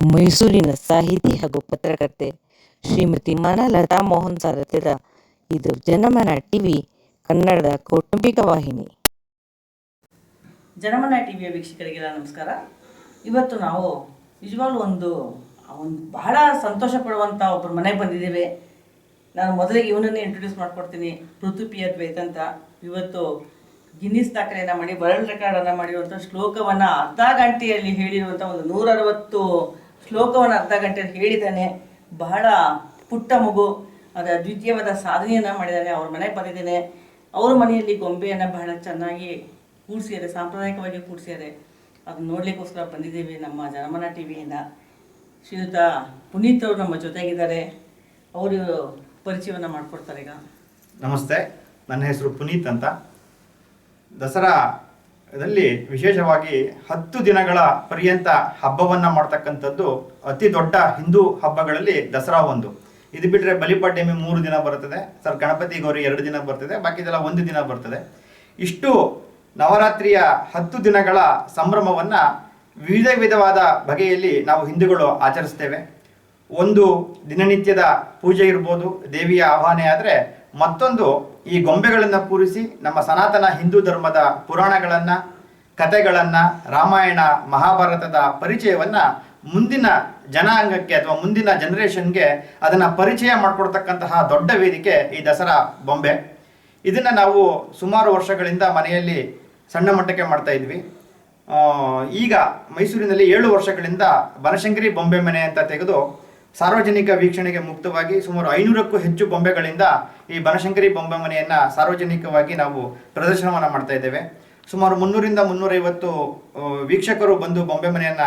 ಮೈಸೂರಿನ ಸಾಹಿತಿ ಹಾಗೂ ಪತ್ರಕರ್ತೆ ಶ್ರೀಮತಿ ಮನಲತಾ ಮೋಹನ್ ಸಾರಥ್ಯದ ಇದು ಜನಮನ ಟಿವಿ, ಕನ್ನಡದ ಕೌಟುಂಬಿಕ ವಾಹಿನಿ. ಜನಮನ ಟಿವಿಯ ವೀಕ್ಷಕರಿಗೆಲ್ಲ ನಮಸ್ಕಾರ. ಇವತ್ತು ನಾವು ನಿಜವಾಗ್ಲು ಒಂದು ಒಂದು ಬಹಳ ಸಂತೋಷ ಪಡುವಂಥ ಒಬ್ಬರು ಮನೆಗೆ ಬಂದಿದ್ದೇವೆ. ನಾನು ಮೊದಲಿಗೆ ಇವನನ್ನೇ ಇಂಟ್ರೊಡ್ಯೂಸ್ ಮಾಡ್ಕೊಡ್ತೀನಿ. ಪೃಥ್ವಿಯ ದ್ವೈತ್ ಅಂತ. ಇವತ್ತು ಗಿನ್ನಿಸ್ ದಾಖಲೆಯನ್ನು ಮಾಡಿ ವರ್ಲ್ಡ್ ರೆಕಾರ್ಡನ್ನು ಮಾಡಿರುವಂಥ ಶ್ಲೋಕವನ್ನು ಅರ್ಧ ಗಂಟೆಯಲ್ಲಿ ಹೇಳಿರುವಂಥ ಒಂದು ನೂರ ಅರವತ್ತು ಶ್ಲೋಕವನ್ನು ಅರ್ಧ ಗಂಟೆ ಹೇಳಿದ್ದಾನೆ. ಬಹಳ ಪುಟ್ಟ ಮಗು. ಅದರ ದ್ವಿತೀಯವಾದ ಸಾಧನೆಯನ್ನು ಮಾಡಿದ್ದಾನೆ. ಅವ್ರ ಮನೆಗೆ ಬಂದಿದ್ದಾನೆ. ಅವ್ರ ಮನೆಯಲ್ಲಿ ಗೊಂಬೆಯನ್ನು ಬಹಳ ಚೆನ್ನಾಗಿ ಕೂಡಿಸಿದ್ದಾರೆ. ಸಾಂಪ್ರದಾಯಿಕವಾಗಿ ಕೂಡಿಸಿದ್ದಾರೆ. ಅದನ್ನ ನೋಡಲಿಕ್ಕೋಸ್ಕರ ಬಂದಿದ್ದೀವಿ ನಮ್ಮ ಜನಮನ ಟಿ ವಿಯಿಂದ ಶ್ರೀಯುತ ಪುನೀತ್ ಅವರು ನಮ್ಮ ಜೊತೆಗಿದ್ದಾರೆ. ಅವರು ಪರಿಚಯವನ್ನು ಮಾಡಿಕೊಡ್ತಾರೆ ಈಗ. ನಮಸ್ತೆ. ನನ್ನ ಹೆಸರು ಪುನೀತ್ ಅಂತ. ದಸರಾದಲ್ಲಿ ವಿಶೇಷವಾಗಿ ಹತ್ತು ದಿನಗಳ ಪರ್ಯಂತ ಹಬ್ಬವನ್ನ ಮಾಡ್ತಕ್ಕಂಥದ್ದು ಅತಿ ದೊಡ್ಡ ಹಿಂದೂ ಹಬ್ಬಗಳಲ್ಲಿ ದಸರಾ ಒಂದು. ಇದು ಬಿಟ್ಟರೆ ಬಲಿಪಾಡ್ಯಮಿ ಮೂರು ದಿನ ಬರ್ತದೆ, ಸರ್ ಗಣಪತಿ ಗೌರಿ ಎರಡು ದಿನ ಬರ್ತದೆ ಬಾಕಿದೆಲ್ಲ ಒಂದು ದಿನ ಬರ್ತದೆ. ಇಷ್ಟು ನವರಾತ್ರಿಯ ಹತ್ತು ದಿನಗಳ ಸಂಭ್ರಮವನ್ನ ವಿವಿಧ ವಿಧವಾದ ಬಗೆಯಲ್ಲಿ ನಾವು ಹಿಂದೂಗಳು ಆಚರಿಸ್ತೇವೆ. ಒಂದು ದಿನನಿತ್ಯದ ಪೂಜೆ ಇರ್ಬೋದು, ದೇವಿಯ ಆಹ್ವಾನ ಆದರೆ ಮತ್ತೊಂದು, ಈ ಗೊಂಬೆಗಳನ್ನು ಕೂರಿಸಿ ನಮ್ಮ ಸನಾತನ ಹಿಂದೂ ಧರ್ಮದ ಪುರಾಣಗಳನ್ನು, ಕಥೆಗಳನ್ನು, ರಾಮಾಯಣ, ಮಹಾಭಾರತದ ಪರಿಚಯವನ್ನು ಮುಂದಿನ ಜನಾಂಗಕ್ಕೆ ಅಥವಾ ಮುಂದಿನ ಜನರೇಷನ್ಗೆ ಅದನ್ನು ಪರಿಚಯ ಮಾಡಿಕೊಡ್ತಕ್ಕಂತಹ ದೊಡ್ಡ ವೇದಿಕೆ ಈ ದಸರಾ ಬೊಂಬೆ ಇದನ್ನು ನಾವು ಸುಮಾರು ವರ್ಷಗಳಿಂದ ಮನೆಯಲ್ಲಿ ಸಣ್ಣ ಮಟ್ಟಕ್ಕೆ ಮಾಡ್ತಾ ಇದ್ವಿ. ಈಗ ಮೈಸೂರಿನಲ್ಲಿ ಏಳು ವರ್ಷಗಳಿಂದ ಬನಶಂಕರಿ ಬೊಂಬೆ ಮನೆ ಅಂತ ತೆಗೆದು ಸಾರ್ವಜನಿಕ ವೀಕ್ಷಣೆಗೆ ಮುಕ್ತವಾಗಿ ಸುಮಾರು ಐನೂರಕ್ಕೂ ಹೆಚ್ಚು ಬೊಂಬೆಗಳಿಂದ ಈ ಬನಶಂಕರಿ ಬೊಂಬೆ ಮನೆಯನ್ನ ಸಾರ್ವಜನಿಕವಾಗಿ ನಾವು ಪ್ರದರ್ಶನವನ್ನ ಮಾಡ್ತಾ ಇದ್ದೇವೆ. ಸುಮಾರು ಮುನ್ನೂರಿಂದ ಮುನ್ನೂರೈವತ್ತು ವೀಕ್ಷಕರು ಬಂದು ಬೊಂಬೆ ಮನೆಯನ್ನ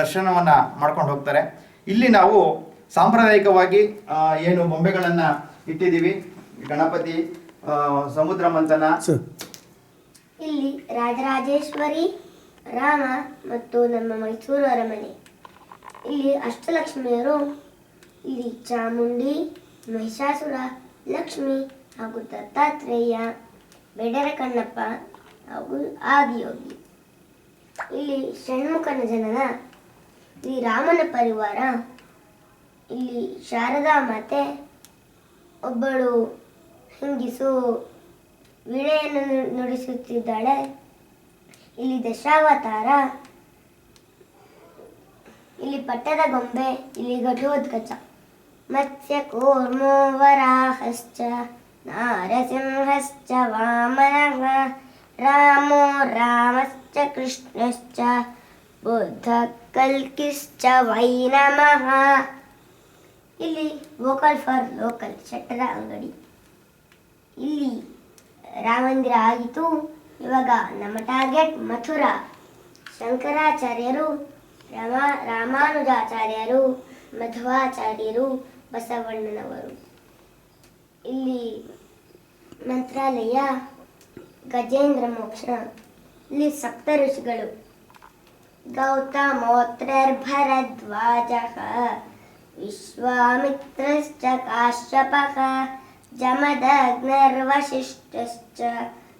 ದರ್ಶನವನ್ನ ಮಾಡ್ಕೊಂಡು ಹೋಗ್ತಾರೆ. ಇಲ್ಲಿ ನಾವು ಸಾಂಪ್ರದಾಯಿಕವಾಗಿ ಏನು ಬೊಂಬೆಗಳನ್ನು ಇಟ್ಟಿದ್ದೀವಿ. ಗಣಪತಿ ಸಮುದ್ರ ಮಂಥನ. ಇಲ್ಲಿ ರಾಜರಾಜೇಶ್ವರಿ ರಾಮ ಮತ್ತು ನಮ್ಮ ಮೈಸೂರು ಅರಮನೆ. ಇಲ್ಲಿ ಅಷ್ಟಲಕ್ಷ್ಮಿಯರು ಇಲ್ಲಿ ಚಾಮುಂಡಿ ಮಹಿಷಾಸುರ ಲಕ್ಷ್ಮಿ ಹಾಗೂ ದತ್ತಾತ್ರೇಯ, ಬೆಡರ ಕಣ್ಣಪ್ಪ ಹಾಗೂ ಆದಿಯೋಗಿ. ಇಲ್ಲಿ ಷಣ್ಮುಖನ ಜನನ, ಇಲ್ಲಿ ರಾಮನ ಪರಿವಾರ, ಇಲ್ಲಿ ಶಾರದಾ ಮಾತೆ, ಒಬ್ಬಳು ಹಿಂಗಿಸು ವೀಣೆಯನ್ನು ನು- ನುಡಿಸುತ್ತಿದ್ದಾಳೆ. ಇಲ್ಲಿ ದಶಾವತಾರ, ಇಲ್ಲಿ ಪಟ್ಟದ ಗೊಂಬೆ, ಇಲ್ಲಿ ಘಟೋದ್ಗಜ. ಮತ್ಸ್ಯ ಕೂರ್ಮೋ ವರಾಹಶ್ಚ ನಾರಸಿಂಹಶ್ಚ ವಾಮನಃ ರಾಮೋ ರಾಮಶ್ಚ ಕೃಷ್ಣಶ್ಚ ಬುದ್ಧ ಕಲ್ಕಿಶ್ಚ ವೈ ನಮಃ ಇಲ್ಲಿ ವೋಕಲ್ ಫಾರ್ ಲೋಕಲ್ ಶೆಟ್ಟರ ಅಂಗಡಿ ಇಲ್ಲಿ ರಾಮ ಮಂದಿರ ಆಗಿತ್ತು ಇವಾಗ ನಮ್ಮ ಟಾರ್ಗೆಟ್ ಮಥುರಾ ಶಂಕರಾಚಾರ್ಯರು ರಾಮ ರಾಮಾನುಜಾಚಾರ್ಯರು ಮಧ್ವಾಚಾರ್ಯರು ಬಸವಣ್ಣನವರು ಇಲ್ಲಿ ಮಂತ್ರಾಲಯ ಗಜೇಂದ್ರ ಮೋಕ್ಷ ಇಲ್ಲಿ ಸಪ್ತ ಋಷಿಗಳು गौतमोत्रर्भरद्वाजः विश्वामित्रश्च काश्यपः जमदग्निर्वसिष्ठश्च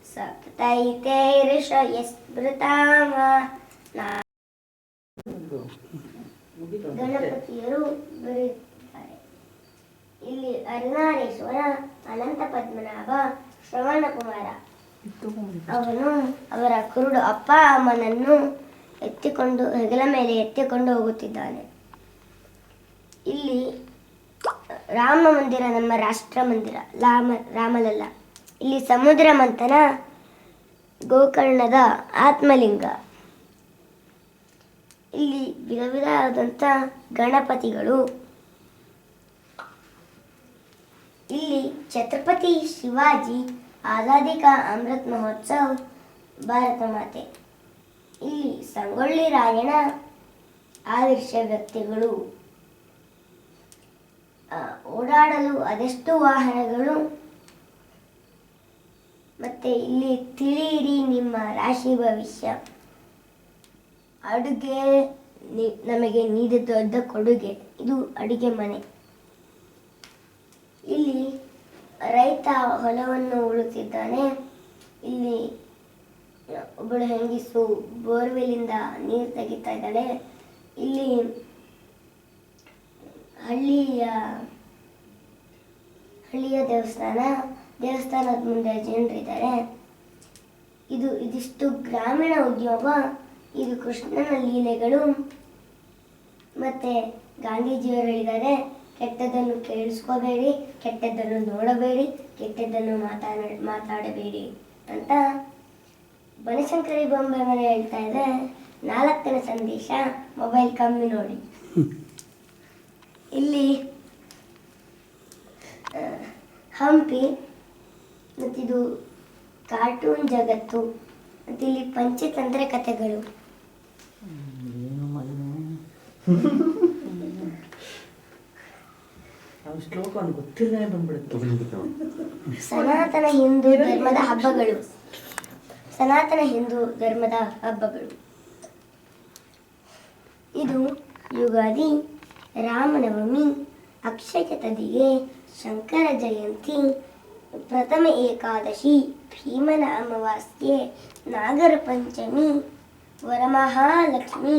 सप्तैते ऋषयस्मृताः ನಾ- ಗಣಪತಿಯರು ಬರುತ್ತಾರೆ ಇಲ್ಲಿ ಅರುಣಾರೇಶ್ವರ ಅನಂತ ಪದ್ಮನಾಭ ಶ್ರವಣ ಕುಮಾರ ಅವನು ಅವರ ಕುರುಡು ಅಪ್ಪ ಅಮ್ಮನನ್ನು ಎತ್ತಿಕೊಂಡು, ಹೆಗಲ ಮೇಲೆ ಎತ್ತಿಕೊಂಡು ಹೋಗುತ್ತಿದ್ದಾನೆ. ಇಲ್ಲಿ ರಾಮ ಮಂದಿರ ನಮ್ಮ ರಾಷ್ಟ್ರ ಮಂದಿರ, ರಾಮ, ರಾಮಲಲ್ಲ. ಇಲ್ಲಿ ಸಮುದ್ರ ಮಂಥನ ಗೋಕರ್ಣದ ಆತ್ಮಲಿಂಗ. ಇಲ್ಲಿ ವಿಧ ವಿಧವಾದಂಥ ಗಣಪತಿಗಳು ಇಲ್ಲಿ ಛತ್ರಪತಿ ಶಿವಾಜಿ ಆಜಾದಿ ಕಾ ಅಮೃತ್ ಮಹೋತ್ಸವ ಭಾರತ ಮಾತೆ. ಇಲ್ಲಿ ಸಂಗೊಳ್ಳಿ ರಾಯಣ ಆದರ್ಶ ವ್ಯಕ್ತಿಗಳು ಓಡಾಡಲು ಅದೆಷ್ಟು ವಾಹನಗಳು, ಮತ್ತೆ ಇಲ್ಲಿ ತಿಳಿಯಿರಿ ನಿಮ್ಮ ರಾಶಿ ಭವಿಷ್ಯ. ಅಡುಗೆ ನಮಗೆ ನೀಡಿದ ದೊಡ್ಡ ಕೊಡುಗೆ. ಇದು ಅಡುಗೆ ಮನೆ ಇಲ್ಲಿ ರೈತ ಹೊಲವನ್ನು ಉಳುತ್ತಿದ್ದಾನೆ. ಇಲ್ಲಿ ಒಬ್ಬಳು ಹೆಂಗಿಸು ಬೋರ್ವೆಲಿಂದ ನೀರು ತೆಗಿತಾ ಇದ್ದಾಳೆ. ಇಲ್ಲಿ ಹಳ್ಳಿಯ ಹಳ್ಳಿಯ ದೇವಸ್ಥಾನ, ದೇವಸ್ಥಾನದ ಮುಂದೆ ಜನರಿದ್ದಾರೆ ಇದು ಇದಿಷ್ಟು ಗ್ರಾಮೀಣ ಉದ್ಯೋಗ. ಇದು ಕೃಷ್ಣನ ಲೀಲೆಗಳು. ಮತ್ತೆ ಗಾಂಧೀಜಿಯವರು ಹೇಳಿದ್ದಾರೆ ಕೆಟ್ಟದ್ದನ್ನು ಕೇಳಿಸ್ಕೋಬೇಡಿ, ಕೆಟ್ಟದ್ದನ್ನು ನೋಡಬೇಡಿ, ಕೆಟ್ಟದ್ದನ್ನು ಮಾತಾಡ, ಮಾತಾಡಬೇಡಿ ಅಂತ ಬನಶಂಕರಿ ಬೊಂಬೆ ಮನೆ ಹೇಳ್ತಾ ಇದೆ ನಾಲ್ಕನೇ ಸಂದೇಶ, ಮೊಬೈಲ್ ಕಮ್ಮಿ ನೋಡಿ. ಇಲ್ಲಿ ಹಂಪಿ ಮತ್ತಿದು ಕಾರ್ಟೂನ್ ಜಗತ್ತು ಮತ್ತು ಇಲ್ಲಿ ಪಂಚತಂತ್ರ ಕಥೆಗಳು. ಶ್ಲೋಕ ಅವ್ನಿಗೆ ಗೊತ್ತಿಲ್ಲದೆ ಬಂದ್ಬಿಡುತ್ತೆ. ಸನಾತನ ಹಿಂದೂ ಧರ್ಮದ ಹಬ್ಬಗಳು. ಸನಾತನ ಹಿಂದೂ ಧರ್ಮದ ಹಬ್ಬಗಳು. ಇದು ಯುಗಾದಿ ರಾಮನವಮಿ ಅಕ್ಷಯ ತದಿಗೆ ಶಂಕರ ಜಯಂತಿ ಪ್ರಥಮ ಏಕಾದಶಿ ಭೀಮನ ಅಮಾವಾಸ್ಯೆ ನಾಗರ ಪಂಚಮಿ ವರಮಹಾಲಕ್ಷ್ಮಿ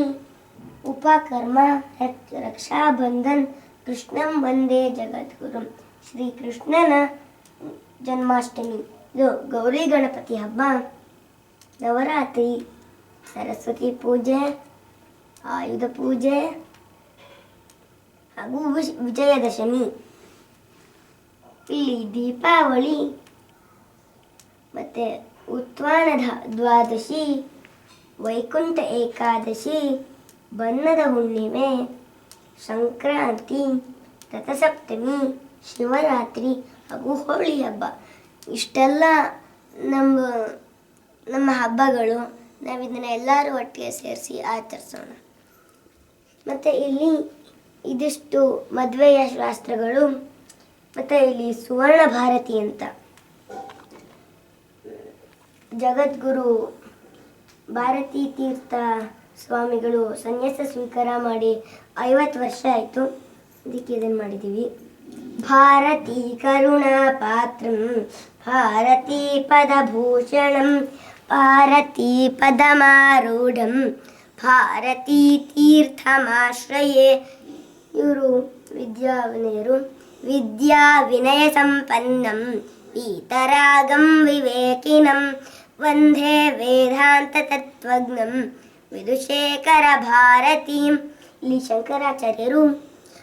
ಉಪಕರ್ಮ ರಕ್- ರಕ್ಷಾಬಂಧನ್ ಕೃಷ್ಣಂ ವಂದೇ ಜಗದ್ಗುರು. ಶ್ರೀಕೃಷ್ಣನ ಜನ್ಮಾಷ್ಟಮಿ. ಇದು ಗೌರಿ ಗಣಪತಿ ಹಬ್ಬ. ನವರಾತ್ರಿ. ಸರಸ್ವತಿ ಪೂಜೆ. ಆಯುಧ ಪೂಜೆ. ಹಾಗೂ ವಿಜಯದಶಮಿ. ಇಲ್ಲಿ ದೀಪಾವಳಿ. ಮತ್ತು ಉತ್ವಾನ ದ್ವಾದಶಿ. ವೈಕುಂಠ ಏಕಾದಶಿ. ಬಣ್ಣದ ಹುಣ್ಣಿಮೆ. ಸಂಕ್ರಾಂತಿ, ರಥಸಪ್ತಮಿ, ಶಿವರಾತ್ರಿ ಹಾಗೂ ಹೋಳಿ ಹಬ್ಬ. ಇಷ್ಟೆಲ್ಲ ನಮ್ಮ ನಮ್ಮ ಹಬ್ಬಗಳು. ನಾವು ಇದನ್ನ ಎಲ್ಲರೂ ಒಟ್ಟಿಗೆ ಸೇರಿಸಿ ಆಚರಿಸೋಣ. ಮತ್ತು ಇಲ್ಲಿ ಇದಿಷ್ಟು ಮದುವೆಯ ಶಾಸ್ತ್ರಗಳು. ಮತ್ತು ಇಲ್ಲಿ ಸುವರ್ಣ ಭಾರತಿ ಅಂತ. ಜಗದ್ಗುರು ಭಾರತೀ ತೀರ್ಥ ಸ್ವಾಮಿಗಳು ಸನ್ಯಾಸ ಸ್ವೀಕಾರ ಮಾಡಿ ಐವತ್ತು ವರ್ಷ ಆಯಿತು. ಅದಕ್ಕೆ ಇದನ್ನು ಮಾಡಿದ್ದೀವಿ. ಭಾರತೀ ಕರುಣಾ ಪಾತ್ರಂ, ಭಾರತೀ ಪದಭೂಷಣಂ ಭಾರತೀ ಪದಮಾರೂಢಂ ಭಾರತಿ ತೀರ್ಥಮಾಶ್ರಯೇ. ಇವರು ವಿದ್ಯಾವಿನಯರು. ವಿದ್ಯಾ ವಿನಯ ಸಂಪನ್ನಂ ಪೀತರಾಗಂ ವಿವೇಕಿನಂ, ವಂದೇ ವೇದಾಂತ ತತ್ವಜ್ಞಂ. విదుశేఖర భారతి ఇది శంకరాచార్యరు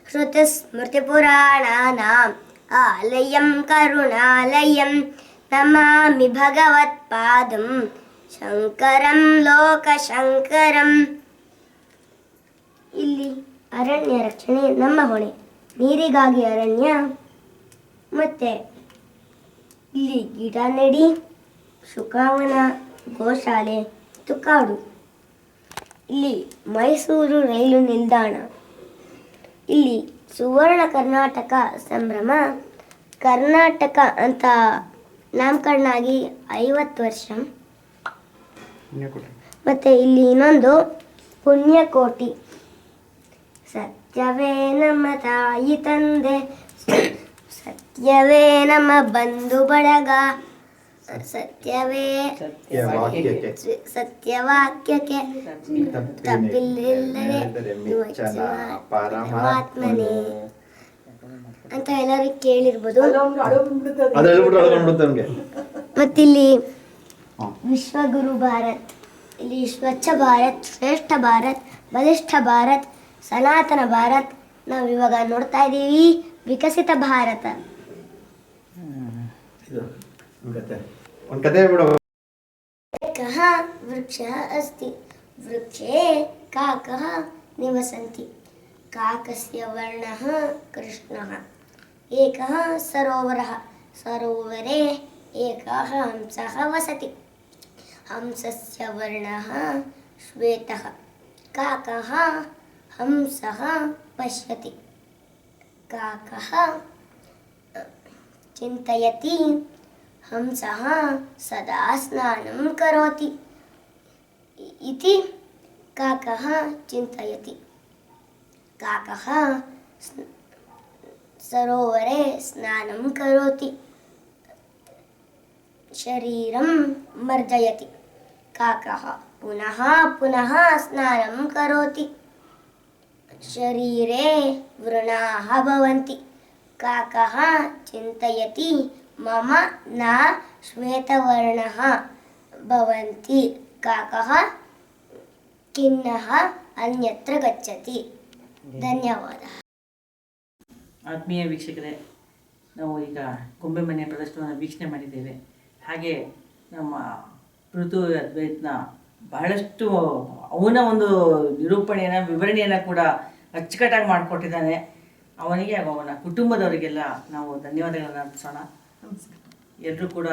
శృతిస్మృతిపురాణానాం ఆలయం కరుణాలయం నమామి భగవత్పాదం శంకరం లోక శంకరం ಇಲ್ಲಿ ಅರಣ್ಯ ರಕ್ಷಣೆ ನಮ್ಮ ಹೊಣೆ ನೀರಿಗಾಗಿ ಅರಣ್ಯ. ಮತ್ತೆ ಇಲ್ಲಿ ಗಿಡ ನಡಿ ಶುಕಾವನ ಗೋಶಾಲೆ ತುಕಾಡು ಇಲ್ಲಿ ಮೈಸೂರು ರೈಲು ನಿಲ್ದಾಣ. ಇಲ್ಲಿ ಸುವರ್ಣ ಕರ್ನಾಟಕ ಸಂಭ್ರಮ ಕರ್ನಾಟಕ ಅಂತ ನಾಮಕರಣ ಆಗಿ ಐವತ್ತು ವರ್ಷ. ಮತ್ತು ಇಲ್ಲಿ ಇನ್ನೊಂದು ಪುಣ್ಯಕೋಟಿ ಸತ್ಯವೇ ನಮ್ಮ ತಾಯಿ ತಂದೆ. ಸತ್ಯವೇ ನಮ್ಮ ಬಂಧು ಬಳಗ. ಸತ್ಯವೇ. ವಾಕ್ಯಕ್ಕೆ ಸತ್ಯವಾಕ್ಯಕ್ಕೆ. ತಪ್ಪಿಲ್ಲದೆ ಪರಮಾತ್ಮನೇ. ಅಂತ ಎಲ್ಲರೂ ಕೇಳಿರ್ಬೋದು. ಮತ್ತಿಲ್ಲಿ ವಿಶ್ವಗುರು ಭಾರತ್ ಇಲ್ಲಿ ಸ್ವಚ್ಛ ಭಾರತ್ ಶ್ರೇಷ್ಠ ಭಾರತ್ ಬಲಿಷ್ಠ ಭಾರತ್ ಸನಾತನ ಭಾರತ್ ನಾವು ಇವಾಗ ನೋಡ್ತಾ ಇದ್ದೀವಿ. ವಿಕಸಿತ ಭಾರತ. ಕತೆ. ಒಂದು ಕತೆ ಬಿಡು ಕಃ ವೃಕ್ಷಃ ಅಸ್ತಿ. ವೃಕ್ಷೇ ಕಾಕಃ ನಿವಸಂತಿ. ಕಾಕಸ್ಯ ವರ್ಣಃ ಕೃಷ್ಣಃ. ಏಕಃ ಸರೋವರಃ. ಸರೋವರೆ ಏಕಃ ಹಂಸಃ ವಸತಿ. ಹಂಸಸ್ಯ ವರ್ಣಃ ಶ್ವೇತಃ. ಕಾಕಃ ಹಂಸಃ ಪಶ್ಯತಿ. ಕಾಕಃ ಚಿಂತಯತಿ हंसः सदा स्नानं करोति। इति काकः चिन्तयति। काकः सरोवरे स्नानं करोति। शरीरं मर्जयति। काकः पुनः पुनः स्नानं करोति। शरीरे व्रणाः भवन्ति। काकः चिन्तयति ಮಮ ನ श्वेतवर्णः ಭವಂತಿ ಕಾಕಃ ಖಿನ್ನಃ ಅನ್ಯತ್ರ ಗಚ್ಚತಿ ಧನ್ಯವಾದ ಆತ್ಮೀಯ ವೀಕ್ಷಕರೇ, ನಾವು ಈಗ ಗೊಂಬೆ ಮನೆಯ ಪ್ರದರ್ಶನವನ್ನು ವೀಕ್ಷಣೆ ಮಾಡಿದ್ದೇವೆ. ಹಾಗೆ ನಮ್ಮ ಋತು ಅದ್ವೈತ್ನ ಬಹಳಷ್ಟು ಅವನ ಒಂದು ನಿರೂಪಣೆಯನ್ನು, ವಿವರಣೆಯನ್ನು ಕೂಡ ಅಚ್ಚುಕಟ್ಟಾಗಿ ಮಾಡಿಕೊಟ್ಟಿದ್ದಾನೆ. ಅವನಿಗೆ ಅವನ ಕುಟುಂಬದವರಿಗೆಲ್ಲ ನಾವು ಧನ್ಯವಾದಗಳನ್ನು ಅರ್ಪಿಸೋಣ. ಎಲ್ಲರೂ ಕೂಡ